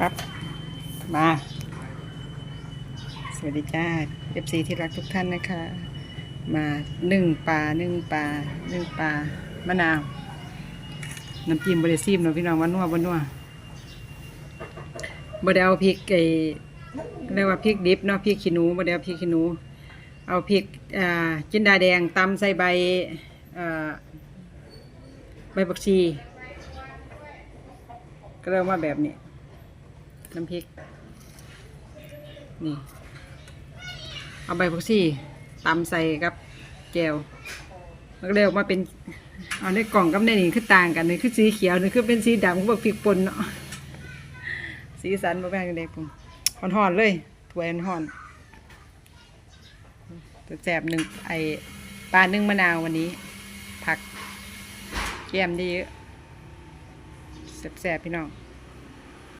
ปั๊บมา สวัสดีจ้าเอฟซีที่รักทุกท่านนะคะ มาหนึ่งปลาหนึ่งปลาหนึ่งปลามะนาวน้ำจิ้มบริซีมเนาะพี่น้องวันนัววันนัวบดเอาพริกไอเรียกว่าพริกดิบเนาะพริกขี้หนูบดเอาพริกขี้หนู เอาพริกอ่าจินดาแดงตำใส่ใบอ่าใบบักชีก็เริ่มว่าแบบนี้ น้ำพริก นี่ เอาใบผักชีตำใส่กับแจวมันก็เลยออกมาเป็น เอาในกล่องกับในนี่คือต่างกันนี่คือสีเขียวนี่คือเป็นสีดำพวกพริกป่นเนาะ สีสันบ่แม่งเด็กผมห่อนๆเลยถ้วห่อนๆตัวแสบหนึ่งไอปลานึ่งมะนาววันนี้ ผักแก้มดีเยอะแสบๆพี่น้อง